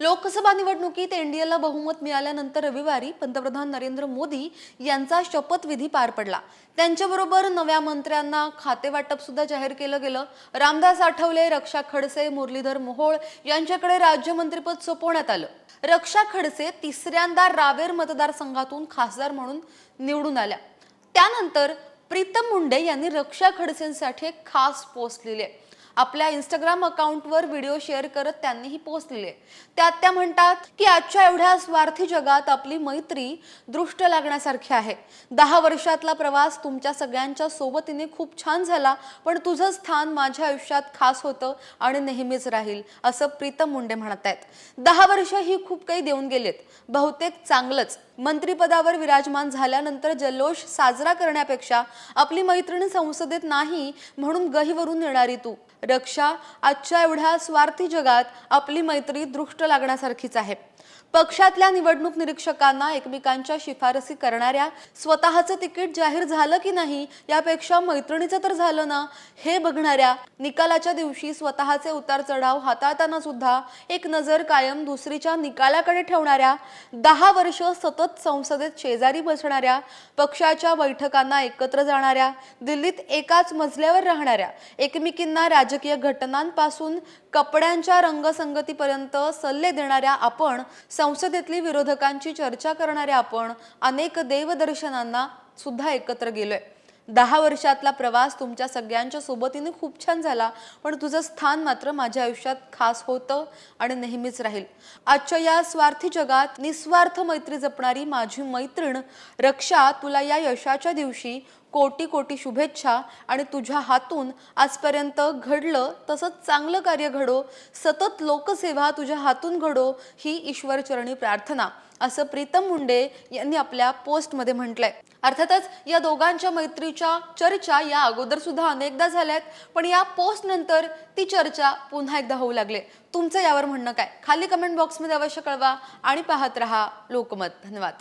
लोकसभा निवडणुकीत एनडीएला बहुमत मिळाल्यानंतर रविवारी पंतप्रधान नरेंद्र मोदी यांचा शपथविधी पार पडला. त्यांच्याबरोबर नव्या मंत्र्यांना खाते वाटप सुद्धा जाहीर केलं गेलं. रामदास आठवले रक्षा खडसे मुरलीधर मोहोळ यांच्याकडे राज्यमंत्रीपद सोपवण्यात आलं. रक्षा खडसे तिसऱ्यांदा रावेर मतदारसंघातून खासदार म्हणून निवडून आल्या. त्यानंतर प्रीतम मुंडे यांनी रक्षा खडसेंसाठी एक खास पोस्ट लिहिली आहे. आपल्या इंस्टाग्राम अकाउंटवर व्हिडिओ शेअर करत त्यांनी ही पोस्ट त्यात त्या म्हणतात की आजच्या एवढ्या स्वार्थी जगात आपली मैत्री दृष्ट लागण्यासारखी आहे. दहा वर्षातला प्रवास तुमच्या सगळ्यांच्या सोबतीने खूप छान झाला पण तुझं स्थान माझ्या आयुष्यात खास होतं आणि नेहमीच राहील असं प्रीतम मुंडे म्हणत आहेत. दहा वर्ष ही खूप काही देऊन गेलेत. बहुतेक चांगलंच. मंत्रीपदावर विराजमान झाल्यानंतर जल्लोष साजरा करण्यापेक्षा आपली मैत्रीण संसदेत नाही म्हणून गहीवरून येणारी तू. रक्षा आजच्या एवढ्या स्वार्थी जगात आपली मैत्री दृष्ट लागण्यासारखीच आहे. पक्षातल्या निवडणूक निरीक्षकांना एकमेकांच्या शिफारसी करणाऱ्या स्वतःचं तिकीट जाहीर झालं की नाही यापेक्षा मैत्रिणीचं तर झालं ना? हे बघणाऱ्या निकालाच्या दिवशी स्वतःचे उतार चढाव हाताळताना सुद्धा एक नजर कायम दुसरीच्या निकालाकडे ठेवणाऱ्या दहा वर्ष सतत संसदेत शेजारी बसणाऱ्या पक्षाच्या बैठकांना एकत्र जाणाऱ्या दिल्लीत एकाच मजल्यावर राहणाऱ्या एकमेकींना राजकीय घटनांपासून कपड्यांच्या रंगसंगतीपर्यंत सल्ले देणाऱ्या आपण संसदेतली विरोधकांची चर्चा करणाऱ्या आपण अनेक देवदर्शनांना सुद्धा एकत्र गेलोय. दहा वर्षातला प्रवास तुमच्या सगळ्यांच्या सोबतीने खूप छान झाला पण तुझं स्थान मात्र माझ्या आयुष्यात खास होतं आणि नेहमीच राहील. आजच्या या स्वार्थी जगात निस्वार्थ मैत्री जपणारी माझी मैत्रीण रक्षा तुला या यशाच्या दिवशी कोटी कोटी शुभेच्छा आणि तुझ्या हातून आजपर्यंत घडलं तसंच चांगलं कार्य घडो सतत लोकसेवा तुझ्या हातून घडो ही ईश्वरचरणी प्रार्थना असं प्रीतम मुंडे यांनी आपल्या पोस्टमध्ये म्हटलंय. अर्थातच या दोघांच्या मैत्रीच्या चर्चा या अगोदर सुद्धा अनेकदा झाल्यात पण या पोस्ट नंतर ती चर्चा पुन्हा एकदा होऊ लागले. तुमचं यावर म्हणणं काय? खाली कमेंट बॉक्समध्ये अवश्य कळवा आणि पाहत रहा लोकमत. धन्यवाद.